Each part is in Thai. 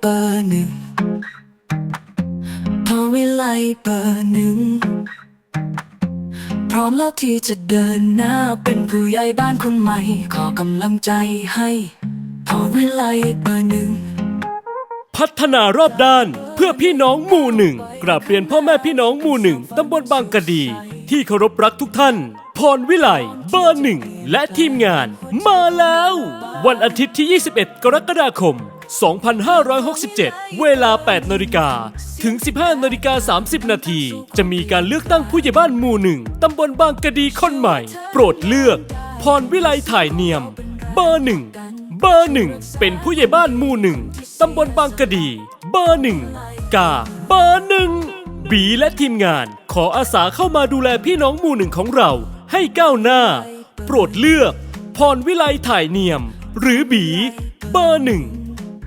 เบอร์หนึ่งพรวิไลเบอร์หนึ่งพร้อมแล้วที่จะเดินหน้าเป็นผู้ใหญ่บ้านคนใหม่ ขอกำลังใจให้พรวิไลเบอร์หนึ่งพัฒนารอบด้านเพื่อพี่น้องหมู่หนึ่งกราบเรียนพ่อแม่พี่น้องหมู่หนึ่งตำบลบางกะดี ที่เคารพรักทุกท่าน พรวิไลเบอร์หนึ่งและทีมงาน มาแล้ว วันอาทิตย์ที่ 21 กรกฎาคม 2567 เวลา 8นาฬิกาถึง 15นาฬิกา30 นาที จะมีการเลือกตั้งผู้ใหญ่บ้านหมู่หนึ่งตำบลบางกะดีคนใหม่ โปรดเลือก พรวิไลถ่ายเนียม เบอร์หนึ่งเบอร์หนึ่งเป็นผู้ใหญ่บ้านหมู่หนึ่งตำบลบางกะดี เบอร์หนึ่งกาเบอร์หนึ่งบีและทีมงานขออาสาเข้ามาดูแลพี่น้องหมู่หนึ่งของเรา ให้ก้าวหน้า โปรดเลือก พรวิไลถ่ายเนียม หรือบี เบอร์หนึ่ง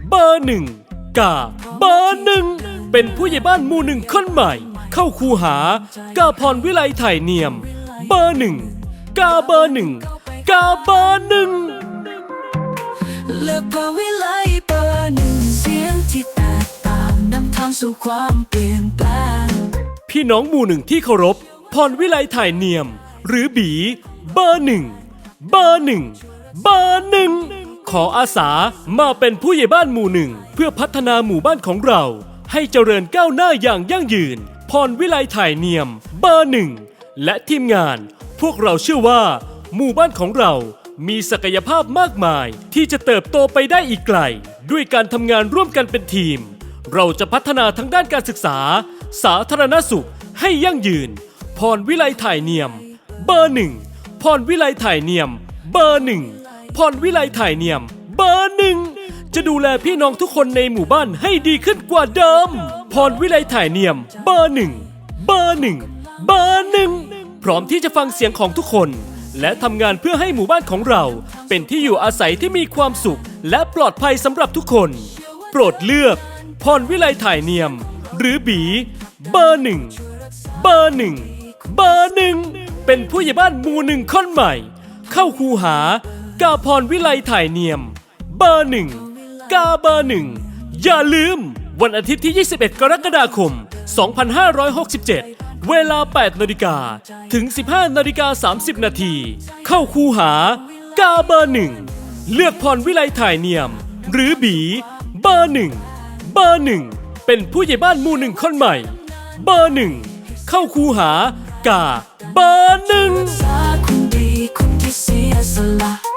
เบอร์หนึ่งกาเบอร์หนึ่ง เป็นผู้ใหญ่บ้านหมู่หนึ่งคนใหม่ เข้าคูหากาพรวิไลถ่ายเนียม เบอร์หนึ่งกาเบอร์หนึ่งกาเบอร์หนึ่งเลือกพรวิไลเบอร์หนึ่งเสียงที่แตกต่างนำทางสู่ความเปลี่ยนแปลงพี่น้องหมู่หนึ่งที่เคารพ พรวิไลถ่ายเนียม หรือบี เบอร์หนึ่งเบอร์หนึ่งเบอร์หนึ่งขออาสามาเป็นผู้ใหญ่บ้านหมู่หนึ่ง เพื่อพัฒนาหมู่บ้านของเรา ให้เจริญก้าวหน้าอย่างยั่งยืน พรวิไลถ่ายเนียม เบอร์หนึ่งและทีมงาน พวกเราเชื่อว่า หมู่บ้านของเรามีศักยภาพมากมายที่จะเติบโตไปได้อีกไกล ด้วยการทำงานร่วมกันเป็นทีม เราจะพัฒนาทั้งด้านการศึกษา สาธารณสุขให้ยั่งยืน พรวิไลถ่ายเนียม เบอร์หนึ่งพรวิไลถ่ายเนียม เบอร์หนึ่งพรวิไลถ่ายเนียม เบอร์หนึ่งจะดูแลพี่น้องทุกคนในหมู่บ้านให้ดีขึ้นกว่าเดิม พรวิไลถ่ายเนียม เบอร์หนึ่งเบอร์หนึ่งเบอร์หนึ่งพร้อมที่จะฟังเสียงของทุกคน และทำงานเพื่อให้หมู่บ้านของเรา เป็นที่อยู่อาศัยที่มีความสุข และปลอดภัยสำหรับทุกคน โปรดเลือก พรวิไลถ่ายเนียม หรือบี เบอร์หนึ่งเบอร์หนึ่งเบอร์หนึ่ง เป็นผู้ใหญ่บ้านหมู่หนึ่งคนใหม่ เข้าคูหากาพรวิไลถ่ายเนียม เบอร์หนึ่งกาเบอร์หนึ่งอย่าลืม วันอาทิตย์ที่ 21 กรกฎาคม 2567 เวลา 8นาฬิกาถึง 15นาฬิกา30 นาที เข้าคูหากาเบอร์หนึ่งเลือกพรวิไลถ่ายเนียม หรือบี เบอร์หนึ่งเบอร์หนึ่งเป็นผู้ใหญ่บ้านหมู่หนึ่งคนใหม่ เบอร์หนึ่งเข้าคูหา กาเบอร์หนึ่ง คุณดีคุณที่เสียสละ